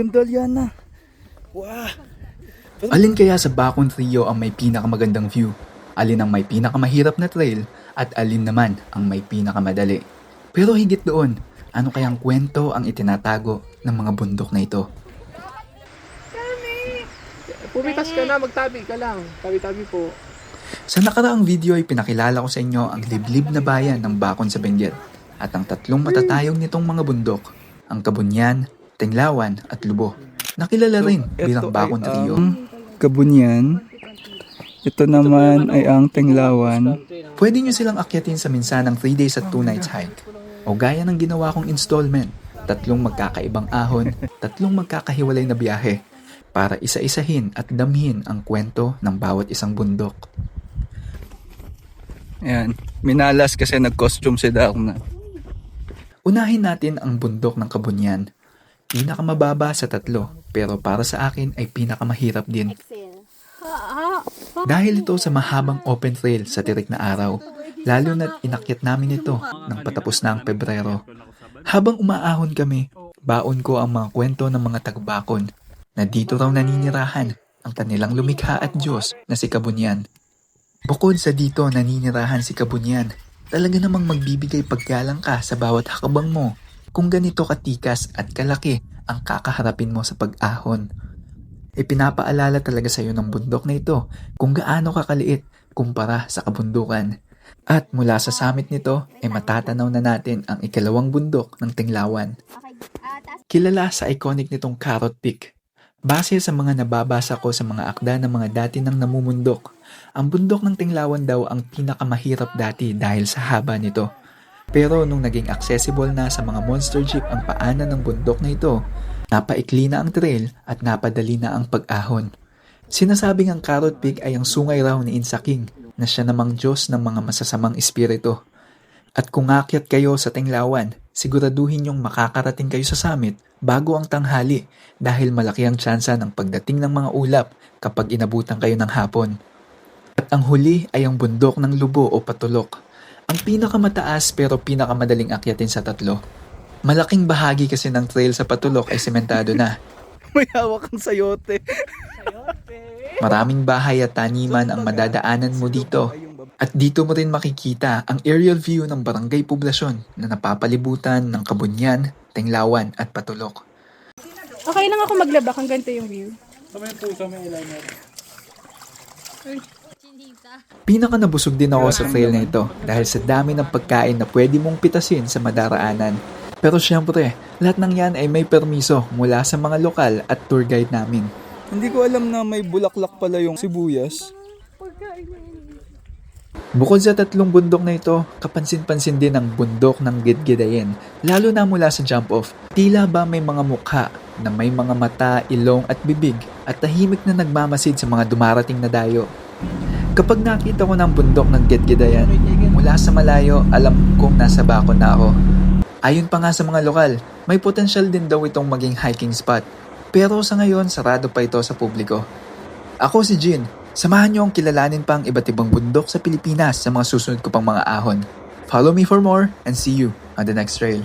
ganda Liana. Wow. Alin kaya sa Bakon Trio ang may pinakamagandang view? Alin ang may pinakamahirap na trail? At alin naman ang may pinakamadali? Pero higit doon, ano kayang kwento ang itinatago ng mga bundok na ito? Pumitas ka na, magtabi ka lang. Tabi-tabi po. Sa nakaraang video ay pinakilala ko sa inyo ang liblib na bayan ng Bakon sa Benguet at ang tatlong matatayong nitong mga bundok, ang Kabunyan, Tenglawan at Lubo. Nakilala rin bilang Bakon Trio. Kabunyan. Ito naman ay ang Tenglawan. Pwede nyo silang akyatin sa minsanang 3 days at 2 nights hike. O gaya ng ginawa kong installment, tatlong magkakaibang ahon, tatlong magkakahiwalay na biyahe para isa-isahin at damhin ang kwento ng bawat isang bundok. Ayan. Minalas kasi nag-costume si Darna. Unahin natin ang bundok ng Kabunyan. Pinakamababa sa tatlo, pero para sa akin ay pinakamahirap din. Dahil ito sa mahabang open trail sa tirik na araw, lalo na't inakyat namin ito nang patapos na ang Pebrero. Habang umaahon kami, baon ko ang mga kwento ng mga tagbakon na dito raw naninirahan ang kanilang lumikha at Diyos na si Kabunyan. Bukod sa dito naninirahan si Kabunyan, talaga namang magbibigay paggalang ka sa bawat hakbang mo kung ganito katikas at kalaki ang kakaharapin mo sa pag-ahon. Ipinapaalala talaga sa iyo ng bundok na ito kung gaano kakaliit kumpara sa kabundukan. At mula sa summit nito ay matatanaw na natin ang ikalawang bundok ng Tinglawan. Kilala sa iconic nitong Carrot Peak. Base sa mga nababasa ko sa mga akda ng mga dati ng namumundok, ang bundok ng Tinglawan daw ang pinakamahirap dati dahil sa haba nito. Pero nung naging accessible na sa mga monster jeep ang paanan ng bundok na ito, napaikli na ang trail at napadali na ang pag-ahon. Sinasabing ang Carrot Peak ay ang sungay raw ni Insa King na siya namang Diyos ng mga masasamang espiritu. At kung akyat kayo sa Tinglawan, siguraduhin yung makakarating kayo sa summit bago ang tanghali dahil malaki ang tsansa ng pagdating ng mga ulap kapag inabutan kayo ng hapon. At ang huli ay ang bundok ng lubo o patulok. Ang pinakamataas pero pinakamadaling akyatin sa tatlo. Malaking bahagi kasi ng trail sa patulok ay sementado na. May hawak kang sayote. Maraming bahay at taniman ang madadaanan mo dito. At dito mo rin makikita ang aerial view ng barangay poblasyon na napapalibutan ng Kabunyan, Tenglawan at Patulok. Okay lang ako maglaba kung ganito yung view. Pinaka nabusog din ako sa trail na ito dahil sa dami ng pagkain na pwede mong pitasin sa madaraanan. Pero syempre, lahat ng yan ay may permiso mula sa mga lokal at tour guide namin. Hindi ko alam na may bulaklak pala yung sibuyas. Bukod sa tatlong bundok na ito, kapansin-pansin din ang bundok ng Gidgidayen, lalo na mula sa jump-off. Tila ba may mga mukha na may mga mata, ilong at bibig at tahimik na nagmamasid sa mga dumarating na dayo. Kapag nakita ko ng bundok ng Gidgidayan, mula sa malayo, alam kong nasa bakon na ako. Ayon pa nga sa mga lokal, may potensyal din daw itong maging hiking spot. Pero sa ngayon, sarado pa ito sa publiko. Ako si Jin. Samahan niyo ang kilalanin pang iba't ibang bundok sa Pilipinas sa mga susunod ko pang mga ahon. Follow me for more and see you on the next trail.